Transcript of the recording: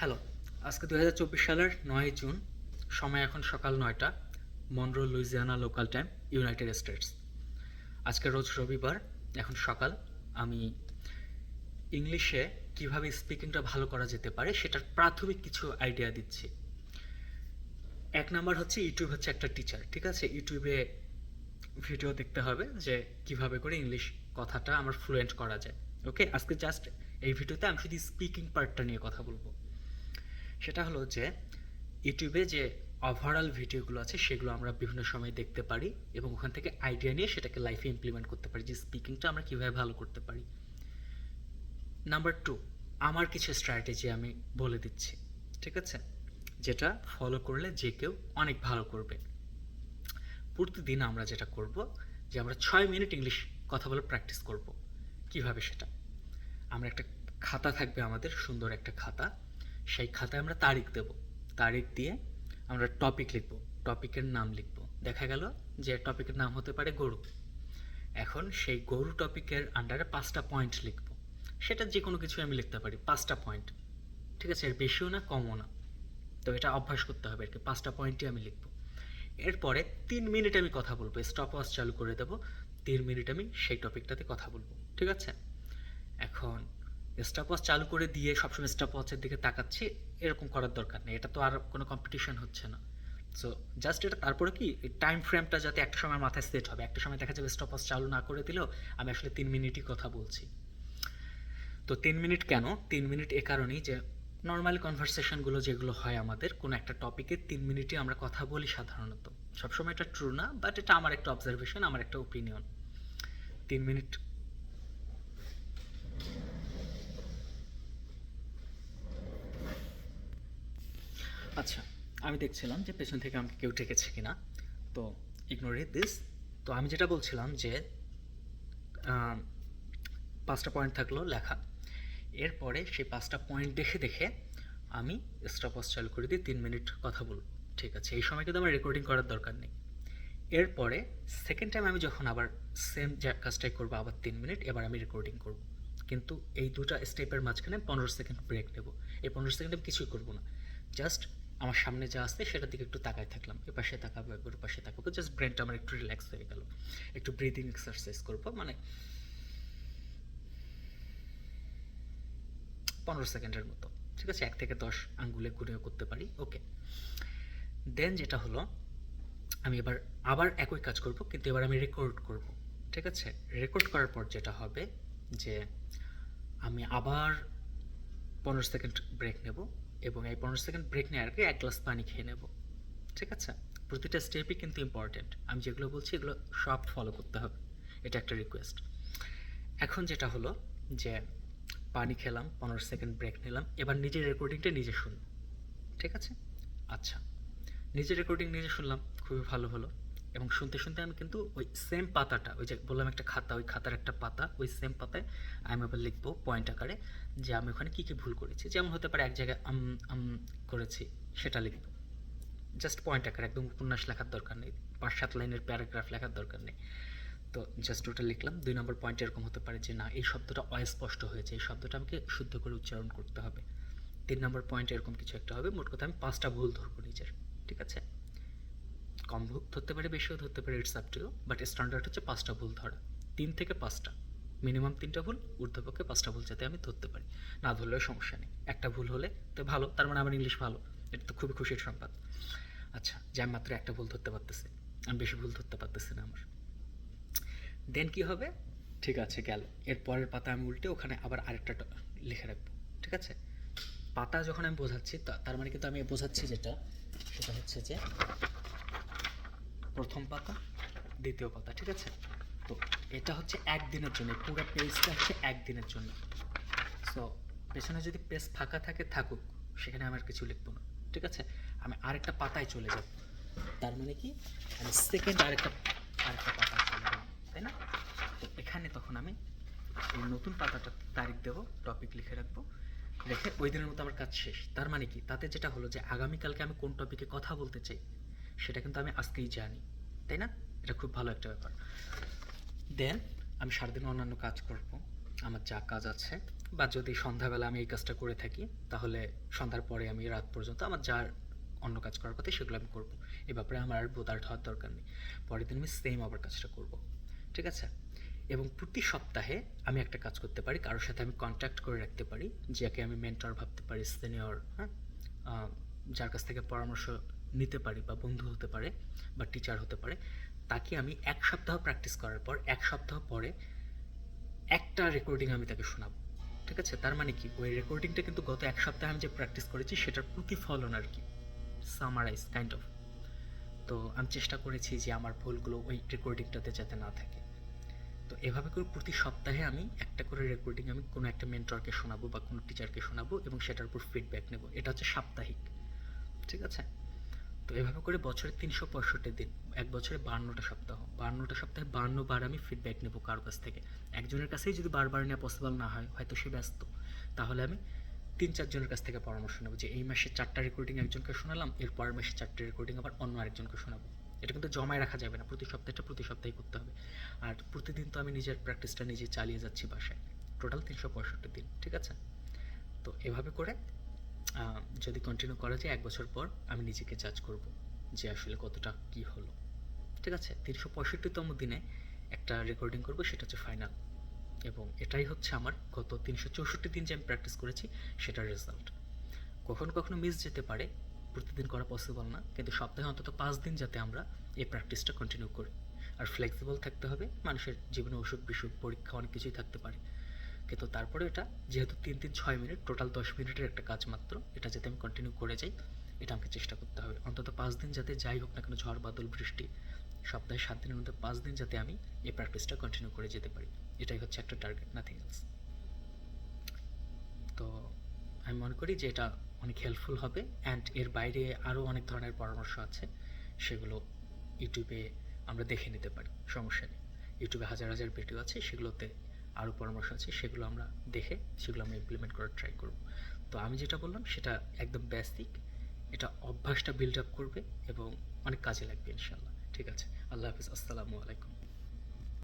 Hello, আজকে দু হাজার চব্বিশ সালের নয় জুন, সময় এখন সকাল নয়টা, Monroe, Louisiana local time, United States. আজকে রোজ রবিবার, এখন সকাল, আমি ইংলিশে কীভাবে স্পিকিংটা ভালো করা যেতে পারে সেটার প্রাথমিক কিছু আইডিয়া দিচ্ছি। এক নাম্বার হচ্ছে ইউটিউব হচ্ছে একটা টিচার ঠিক আছে? ইউটিউবে ভিডিও দেখতে হবে যে কীভাবে করে ইংলিশ কথাটা আমার ফ্লুয়েন্ট করা যায় ওকে আজকে জাস্ট এই ভিডিওতে আমি শুধু স্পিকিং পার্টটা নিয়ে কথা বলব। সেটা হলো যে ইউটিউবে যে ওভারঅল ভিডিওগুলো আছে, সেগুলো আমরা বিভিন্ন সময় দেখতে পারি এবং ওখান থেকে আইডিয়া নিয়ে সেটাকে লাইফে ইমপ্লিমেন্ট করতে পারি যে স্পিকিংটা আমরা কীভাবে ভালো করতে পারি। নাম্বার টু আমার কিছু স্ট্র্যাটেজি আমি বলে দিচ্ছি, ঠিক আছে? যেটা ফলো করলে যে কেউ অনেক ভালো করবে। প্রতিদিন আমরা যেটা করব, যে আমরা ছয় মিনিট ইংলিশ কথা বলে প্র্যাকটিস করব। কীভাবে সেটা? আমরা একটা খাতা থাকবে আমাদের, সুন্দর একটা খাতা। সেই খাতায় আমরা তারিখ দেব। তারিখ দিয়ে আমরা টপিক লিখব। টপিকের নাম লিখব। দেখা গেল যে টপিকের নাম হতে পারে গরু। এখন সেই গরু টপিকের আন্ডারে পাঁচটা পয়েন্ট লিখব। সেটা যে কোনো কিছু আমি লিখতে পারি, পাঁচটা পয়েন্ট ঠিক আছে? এর বেশিও না, কমও না। তো এটা অভ্যাস করতে হবে আর কি পাঁচটা পয়েন্টই আমি লিখব। এরপরে তিন মিনিট আমি কথা বলব। স্টপ ওয়াচ চালু করে দেবো। তিন মিনিট আমি সেই টপিকটাতে কথা বলব। ঠিক আছে? এখন স্টপ ওয়াচ চালু করে দিয়ে সবসময় স্টপ ওয়াচের দিকে তাকাচ্ছি, এরকম করার দরকার নেই। এটা তো আর কোনো কম্পিটিশন হচ্ছে না। সো জাস্ট এটা, তারপরে কি? টাইম ফ্রেমটা যাতে একটা সময় মাথায় সেট হবে। একটা সময় দেখা যাবে স্টপ ওয়াচ চালু না করে দিলেও আমি আসলে তিন মিনিটই কথা বলছি। তো তিন মিনিট কেন? তিন মিনিট এ কারণেই যে নর্মালি কনভারসেশনগুলো যেগুলো হয় আমাদের, কোনো একটা টপিকে তিন মিনিটই আমরা কথা বলি সাধারণত। সবসময় এটা ট্রু না বাট এটা আমার একটা অবজারভেশন আমার একটা ওপিনিয়ন তিন মিনিট আচ্ছা আমি দেখছিলাম যে পেছন থেকে আমাকে কেউ ঠেকেছে কিনা, তো ইগনোর দিস তো আমি যেটা বলছিলাম যে পাঁচটা পয়েন্ট থাকল লেখা। এরপরে সেই পাঁচটা পয়েন্ট দেখে দেখে আমি স্টপওয়াচ চালু করে দিই, তিন মিনিট কথা বলব। ঠিক আছে, এই সময় কিন্তু আমার রেকর্ডিং করার দরকার নেই। এরপরে সেকেন্ড টাইম আমি যখন আবার সেম কাজটাই করব, আবার তিন মিনিট এবার আমি রেকর্ডিং করব। কিন্তু এই দুটা স্টেপের মাঝখানে পনেরো সেকেন্ড ব্রেক নেব। এই পনেরো সেকেন্ড আমি কিছুই করব না। জাস্ট আমার সামনে যা আসছে সেটার দিকে একটু তাকায় থাকলাম। এ পাশে তাকাবো, একবার পাশে তাকাবো। জাস্ট ব্রেনটা আমার একটু রিল্যাক্স হয়ে গেল। একটু ব্রিদিং এক্সারসাইজ করব। মানে পনেরো সেকেন্ডের মতো। ঠিক আছে? এক থেকে দশ আঙ্গুলে গুনেও করতে পারি। ওকে দেন যেটা হলো, আমি এবার আবার একই কাজ করব, কিন্তু এবার আমি রেকর্ড করব। ঠিক আছে? রেকর্ড করার পর যেটা হবে যে, আমি আবার পনেরো সেকেন্ড ব্রেক নেব এবং এই পনেরো সেকেন্ড ব্রেক নেওয়ার আগে এক গ্লাস পানি খেয়ে নেব। ঠিক আছে? প্রতিটা স্টেপই কিন্তু ইম্পর্টেন্ট আমি যেগুলো বলছি, এগুলো সব ফলো করতে হবে। এটা একটা রিকোয়েস্ট এখন যেটা হলো যে, পানি খেলাম, পনেরো সেকেন্ড ব্রেক নিলাম, এবার নিজের রেকর্ডিংটা নিজে শুনব। ঠিক আছে? আচ্ছা। নিজের রেকর্ডিং নিজে শুনলাম, খুবই ভালো হলো। এবং শুনতে শুনতে আমি কিন্তু ওই সেম পাতাটা, ওই যে বললাম একটা খাতা, ওই খাতার একটা পাতা, ওই সেম পাতায় আমি আবার লিখব পয়েন্ট আকারে যে আমি ওখানে কী কী ভুল করেছি। যেমন হতে পারে এক জায়গায় আম আম করেছি, সেটা লিখব। জাস্ট পয়েন্ট আকারে, একদম উপন্যাস লেখার দরকার নেই, পাঁচ সাত লাইনের প্যারাগ্রাফ লেখার দরকার নেই। তো জাস্ট ওটা লিখলাম, দুই নম্বর পয়েন্ট এরকম হতে পারে যে না, এই শব্দটা অস্পষ্ট হয়েছে, এই শব্দটা আমাকে শুদ্ধ করে উচ্চারণ করতে হবে। তিন নম্বর পয়েন্ট এরকম কিছু একটা হবে, মোট কথা আমি পাঁচটা ভুল ধরবো নিজের, ঠিক আছে? কম ধরতে পারে, বেশিও ধরতে পারে it's up to but standard হচ্ছে পাঁচটা ভুল ধরা। তিন থেকে পাঁচটা মিনিমাম তিনটা ভুল, ঊর্ধ্বপক্ষে পাঁচটা ভুল যাতে আমি ধরতে পারি। না ধরলেও সমস্যা নেই। একটা ভুল হলে তো ভালো, তার মানে আমার ইংলিশ ভালো। এটা তো খুবই খুশির সংবাদ। আচ্ছা যে আমি মাত্র একটা ভুল ধরতে পারতেছি, আমি বেশি ভুল ধরতে পারতেছি না আমার। দেন কি হবে? ঠিক আছে, গেল। এর পরের পাতা আমি উল্টে ওখানে আবার আরেকটা লিখে রাখব। ঠিক আছে? পাতা যখন আমি বোঝাচ্ছি তার মানে কিন্তু আমি বোঝাচ্ছি যেটা, সেটা হচ্ছে যে প্রথম পাতা, দ্বিতীয় পাতা, ঠিক আছে? তো এটা হচ্ছে একদিনের জন্য পুরো পেজটা হচ্ছে একদিনের জন্য। সো পেছনে যদি পেজ ফাঁকা থাকে, থাকুক, সেখানে আমার কিছু লিখব না, ঠিক আছে? আমি আরেকটা পাতায় চলে যাব। তার মানে কি? আমি সেকেন্ড আরেকটা আরেকটা পাতায় চলে যাব, তাই না? তো এখানে তখন আমি এই নতুন পাতাটা তারিখ দেবো টপিক লিখে রাখব। রেখে ওই দিনের মতো আমার কাজ শেষ। তার মানে কি? তাতে যেটা হলো যে, আগামীকালকে আমি কোন টপিকে কথা বলতে চাই সেটা কিন্তু আমি আজকেই জানি, তাই না? এটা খুব ভালো একটা ব্যাপার। দেন আমি সারাদিন অন্যান্য কাজ করব, আমার যা কাজ আছে, বা যদি সন্ধ্যাবেলা আমি এই কাজটা করে থাকি, তাহলে সন্ধ্যার পরে আমি রাত পর্যন্ত আমার যার অন্য কাজ করার কথা সেগুলো আমি করব। এ ব্যাপারে আমার আর বোতার হওয়ার দরকার নেই। পরের দিন আমি সেম আবার কাজটা করব, ঠিক আছে? এবং প্রতি সপ্তাহে আমি একটা কাজ করতে পারি, কারোর সাথে আমি কন্ট্যাক্ট করে রাখতে পারি, যাকে আমি মেন্টর ভাবতে পারি সিনিয়র হ্যাঁ? যার কাছ থেকে পরামর্শ নিতে পারি বা বন্ধু হতে পারে বা টিচার হতে পারে, তাকে আমি এক সপ্তাহ প্র্যাকটিস করার পর, এক সপ্তাহ পরে একটা রেকর্ডিং আমি তাকে শোনাবো। ঠিক আছে? তার মানে কি? ওই রেকর্ডিংটা কিন্তু গত এক সপ্তাহে আমি যে প্র্যাকটিস করেছি, সেটার প্রতিফলন আর কি। সামারাইজ কাইন্ড অফ তো আমি চেষ্টা করেছি যে আমার ভুলগুলো ওই রেকর্ডিংটাতে যাতে না থাকে। তো এভাবে করে প্রতি সপ্তাহে আমি একটা করে রেকর্ডিং আমি কোনো একটা মেন্টরকে শোনাবো বা কোনো টিচারকে শোনাবো এবং সেটার উপর ফিডব্যাক নেব। এটা হচ্ছে সাপ্তাহিক। ঠিক আছে? তো এভাবে করে বছরে তিনশো পঁয়ষট্টি দিন, এক বছরে বান্নটা সপ্তাহ। বান্নটা সপ্তাহে বান্ন বার আমি ফিডব্যাক নেব কারোর কাছ থেকে। একজনের কাছেই যদি বারবার নেওয়া পসিবল না হয়, হয়তো সে ব্যস্ত। তাহলে আমি তিন চারজনের কাছ থেকে পরামর্শ নেব যে, এই মাসে চারটা রেকর্ডিং একজনকে শোনালাম, এর পরের মাসে চারটে রেকর্ডিং আবার অন্য আরেকজনকে শোনাবো। এটা কিন্তু জমায় রাখা যাবে না, প্রতি সপ্তাহটা প্রতি সপ্তাহে করতে হবে। আর প্রতিদিন তো আমি নিজের প্র্যাকটিসটা নিজে চালিয়ে যাচ্ছি বাসায়। টোটাল তিনশো পঁয়ষট্টি দিন, ঠিক আছে? তো এভাবে করে যদি কন্টিনিউ করা যায়, এক বছর পর আমি নিজেকে জাজ করব যে আসলে কতটা কি হলো। ঠিক আছে? তিনশো পঁয়ষট্টিতম দিনে একটা রেকর্ডিং করব, সেটা হচ্ছে ফাইনাল এবং এটাই হচ্ছে আমার গত তিনশো চৌষট্টি দিন যে আমি প্র্যাকটিস করেছি, সেটার রেজাল্ট কখনো কখনো মিস যেতে পারে, প্রতিদিন করা পসিবল না, কিন্তু সপ্তাহে অন্তত পাঁচ দিন যাতে আমরা এই প্র্যাকটিসটা কন্টিনিউ করি। আর ফ্লেক্সিবল থাকতে হবে, মানুষের জীবনে অসুখ বিসুখ পরীক্ষা, অনেক কিছুই থাকতে পারে। কিন্তু তারপরে এটা যেহেতু তিন তিন ছয় মিনিট টোটাল দশ মিনিটের একটা কাজ মাত্র, এটা যাতে আমি কন্টিনিউ করে যাই, এটা আমাকে চেষ্টা করতে হবে। অন্তত পাঁচ দিন যাতে যাই হোক না কেন, ঝড়, বাদল, বৃষ্টি, সপ্তাহে সাত দিনের মধ্যে পাঁচ দিন যাতে আমি এই প্র্যাকটিসটা কন্টিনিউ করে যেতে পারি। এটাই হচ্ছে একটা টার্গেট নাথিং এলস তো আমি মনে করি যে এটা অনেক হেল্পফুল হবে অ্যান্ড এর বাইরে আরও অনেক ধরনের পরামর্শ আছে, সেগুলো ইউটিউবে আমরা দেখে নিতে পারি, সমস্যা নেই। ইউটিউবে হাজার হাজার ভিডিও আছে, সেগুলোতে আরও পরামর্শ আছে, সেগুলো আমরা দেখে সেগুলো আমরা ইমপ্লিমেন্ট করার ট্রাই করব। তো আমি যেটা বললাম, সেটা একদম বেসিক এটা অভ্যাসটা বিল্ড আপ করবে এবং অনেক কাজে লাগবে ইনশাল্লাহ ঠিক আছে? আল্লাহ হাফিজ। আসসালামু আলাইকুম।